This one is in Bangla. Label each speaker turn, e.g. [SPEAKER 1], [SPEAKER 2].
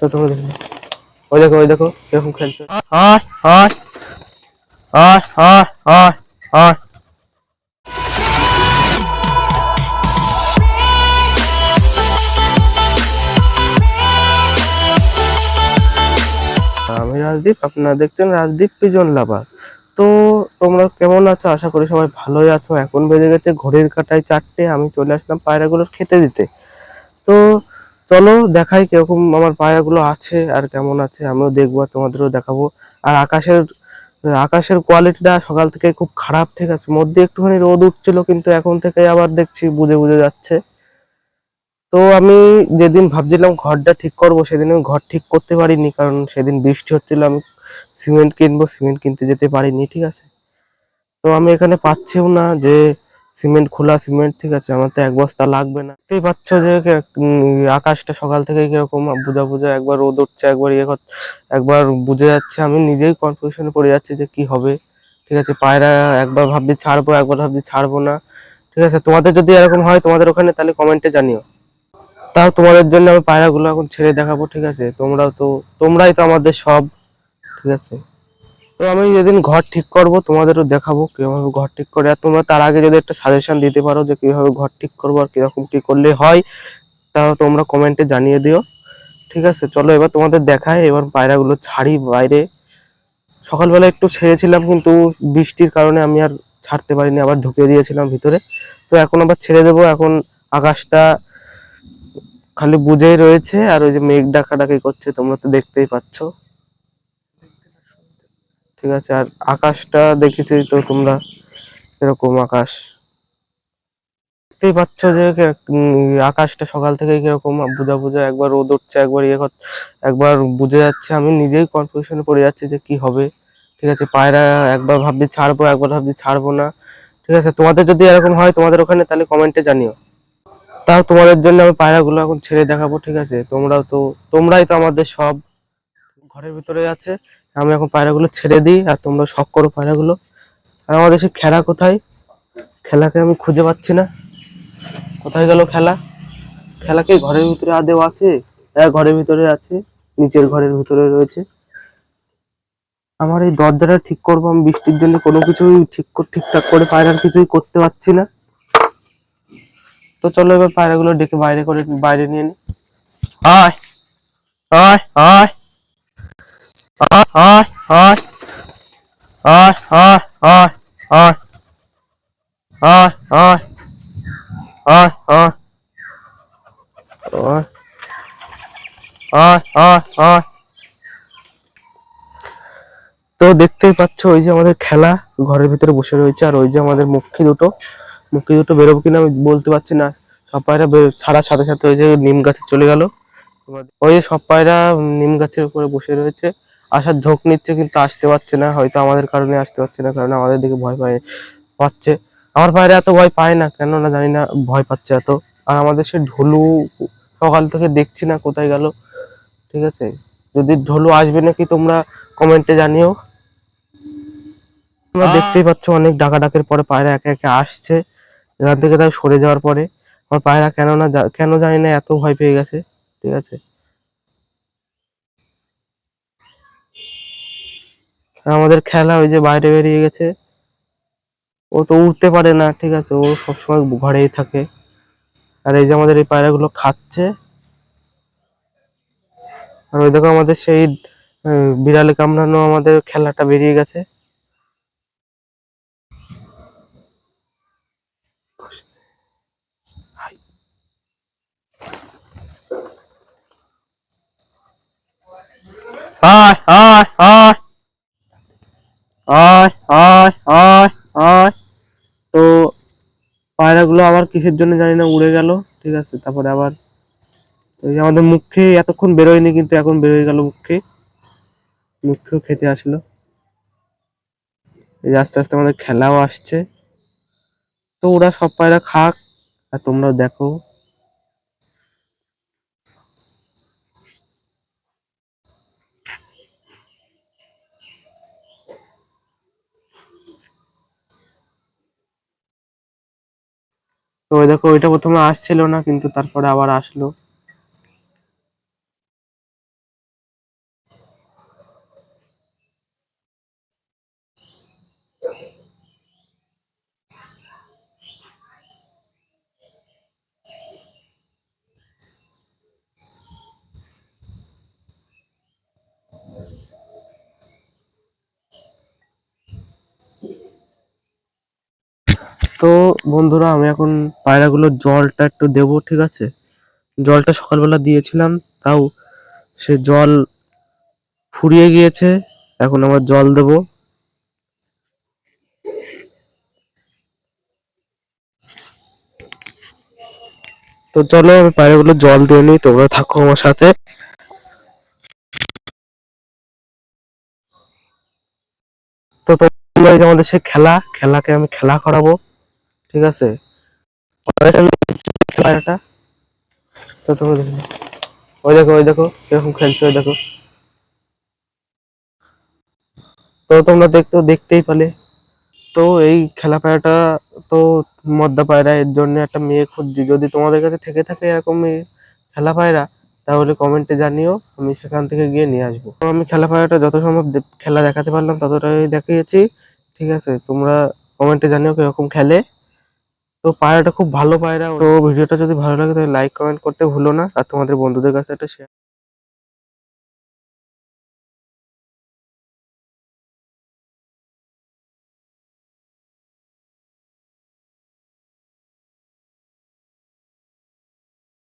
[SPEAKER 1] দেখো। ওই দেখো ওই দেখো কীরকম খেলছে। আমি রাজদীপ, আপনারা দেখছেন রাজদীপ পিজন লাভার। তো তোমরা কেমন আছো? আশা করি সবাই ভালোই আছো। এখন বেজে গেছে ঘড়ির কাটায় চারটে। আমি চলে আসলাম পায়রাগুলোর খেতে দিতে। তো চলো দেখাই কীরকম আমার পায়রাগুলো আছে আর কেমন আছে, আমিও দেখব আর তোমাদেরও দেখাবো। আর আকাশের আকাশের কোয়ালিটিটা সকাল থেকে খুব খারাপ, ঠিক আছে? মধ্যে একটুখানি রোদ উঠছিল, কিন্তু এখন থেকে আবার দেখছি বুঝে বুঝে যাচ্ছে। তো আমি যেদিন ভাবছিলাম ঘরটা ঠিক করব, সেদিন আমি ঘর ঠিক করতে পারিনি, কারণ সেদিন বৃষ্টি হচ্ছিল, আমি সিমেন্ট কিনবো সিমেন্ট কিনতে যেতে পারিনি, ঠিক আছে? তো আমি এখানে পাচ্ছিও না যে সিমেন্ট খোলা সিমেন্ট, ঠিক আছে? আমার তো এক বস্তা লাগবে না। দেখতেই পাচ্ছ যে আকাশটা সকাল থেকে কীরকম বুঝা বুঝা, একবার রোদ উঠছে, একবার ইয়ে একবার বুঝে যাচ্ছে। আমি নিজেই কনফিউশনে পড়ে যাচ্ছি যে কি হবে। ঠিক আছে, পায়রা একবার ভাবছি ছাড়বো, একবার ভাবছি ছাড়বো না। ঠিক আছে, তোমাদের যদি এরকম হয় তোমাদের ওখানে, তাহলে কমেন্টে জানিও। তাও তোমাদের জন্য আমি পায়রাগুলো এখন ছেড়ে দেখাবো, ঠিক আছে? তোমরাও তো, তোমরাই তো আমাদের সব, ঠিক আছে? তো আমি যেদিন ঘর ঠিক করব, তোমাদেরও দেখাবো কীভাবে ঘর ঠিক করে। আর তোমরা তার আগে যদি একটা সাজেশন দিতে পারো যে কীভাবে ঘর ঠিক করব আর কীরকম কি করলে হয়, তাও তোমরা কমেন্টে জানিয়ে দিও। ঠিক আছে, চলো এবার তোমাদের দেখায়। এবার পায়রাগুলো ছাড়ি বাইরে। সকালবেলা একটু ছেড়েছিলাম, কিন্তু বৃষ্টির কারণে আমি আর ছাড়তে পারিনি, আবার ঢুকে দিয়েছিলাম ভিতরে। তো এখন আবার ছেড়ে দেবো। এখন আকাশটা খালি বুঝেই রয়েছে, আর ওই যে মেঘ ডাকাডাকি করছে, তোমরা তো দেখতেই পাচ্ছ। ঠিক আছে? আর আকাশটা দেখেছি তো তোমরা? এরকম আকাশ। দেখতেই পাচ্ছ যে আকাশটা সকাল থেকে কীরকম বুঝা বুঝা একবার রোদ উঠছে, একবার ইয়ে একবার বুঝে যাচ্ছে। আমি নিজেই কনফিউশনে পড়ে যাচ্ছি যে কি হবে। ঠিক আছে? পায়রা একবার ভাবছি ছাড়বো, একবার ভাবছি ছাড়বো না। ঠিক আছে? তোমাদের যদি এরকম হয় তোমাদের ওখানে, তাহলে কমেন্টে জানিও। তাও তোমাদের জন্য আমি পায়রাগুলো এখন ছেড়ে দেখাবো, ঠিক আছে? তোমরাও তো, তোমরাই তো আমাদের সব ঘরের ভিতরে আছে। আমি এখন পায়রাগুলো ছেড়ে দিই আর তোমরা শখ করো পায়রাগুলো। আর আমাদের সে খেলা কোথায়? খেলাকে আমি খুঁজে পাচ্ছি না। কোথায় গেল খেলা? খেলাকে ঘরের ভিতরে আদেও আছে? ঘরের ভিতরে আছে, নিচের ঘরের ভিতরে রয়েছে। আমার এই দরজাটা ঠিক করব, আমি বৃষ্টির জন্য কোনো কিছুই ঠিক ঠিকঠাক করে পায়রার কিছুই করতে পারছি না। তো চলো এবার পায়রাগুলো ডেকে বাইরে করে বাইরে নিয়ে নি। আয় আয় আয়। তো দেখতেই পাচ্ছ, ওই যে আমাদের খেলা ঘরের ভিতরে বসে রয়েছে, আর ওই যে আমাদের মুখী দুটো। মুখী দুটো বেরোবো কিনা আমি বলতে পারছি না। সব পায়রা ছাড়ার সাথে সাথে ওই যে নিম গাছে চলে গেল। ওই যে সব পায়রা নিম গাছের উপরে বসে রয়েছে। আসার ঝোঁক নিচ্ছে কিন্তু আসতে পারছে না হয়তো আমাদের কারণে আসতে পারছে না কারণ আমাদের দিকে ভয় পায় পাচ্ছে। আমার পায়রা এত ভয় পায় না কেন না জানি না ভয় পাচ্ছে এত। আর আমাদের সে ঢোলু সকাল থেকে দেখছি না কোথায় গেল ঠিক আছে? যদি ঢোলু আসবে নাকি তোমরা কমেন্টে জানিও। তোমরা দেখতেই পাচ্ছ অনেক ডাকাডাকের পরে পায়রা একে একে আসছে এখান থেকে তার সরে যাওয়ার পরে। আমার পায়রা কেন না কেন জানি না এত ভয় পেয়ে গেছে ঠিক আছে? আমাদের খেলা ওই যে বাইরে বেরিয়ে গেছে। ও তো উঠতে পারে না, ঠিক আছে? ও সবসময় ঘরেই থাকে। আর এই যে আমাদের এই পায়রাগুলো খাচ্ছে। আর ওই দেখো আমাদের সেই বিড়ালে কামড়ানো আমাদের খেলাটা বেরিয়ে গেছে। আয় আয় আয়। আয় আয় আয়। তো পায়রাগুলো আবার কিসের জন্য জানি না, উড়ে গেল, ঠিক আছে? তারপরে আবার আমাদের মুখে এতক্ষণ বেরোয়নি, কিন্তু এখন বেরোয় গেল মুখে। মুখেও খেতে আসলো। এই যে আস্তে আস্তে আমাদের খেলাও আসছে। তো ওরা সব পায়রা খাক, আর তোমরাও দেখো। তো দেখো ওইটা প্রথমে আসছিল না কিন্তু তারপরে আবার আসলো। তো বন্ধুরা, আমি এখন পায়রাগুলোর জলটা একটু দেবো, ঠিক আছে? জলটা সকালবেলা দিয়েছিলাম, তাও সে জল ফুরিয়ে গিয়েছে। এখন আমার জল দেবো। তো চলো, আমি পায়রাগুলো জল দিয়ে নিই, তোমরা থাকো আমার সাথে। তো তোমরা আমাদের সে খেলা, খেলাকে আমি খেলা করাবো। ঠিক আছে? খেলাটা তো তোমরা দেখো। ওই দেখো ওই দেখো, কীরকম খেলছে, ওই দেখো। তো তোমরা দেখতো দেখতেই পালে। তো এই খেলা পায়রাটা তো মদ্দা পায়রা, এর জন্য একটা মেয়ে খুঁজছি। যদি তোমাদের কাছে থেকে থাকে এরকম খেলা পায়রা, তাহলে কমেন্টে জানিও, আমি সেখান থেকে গিয়ে নিয়ে আসব। তো আমি খেলা পায়রাটা যত সম্ভব খেলা দেখাতে পারলাম, ততটাই দেখিয়েছি। ঠিক আছে, তোমরা কমেন্টে জানিও কীরকম খেলে। তো পায়রাটা খুব ভালো পায়রা। তো ভিডিওটা যদি ভালো লাগে তাহলে লাইক কমেন্ট করতে ভুলো না। আর তোমাদের বন্ধুদের কাছে একটা শেয়ার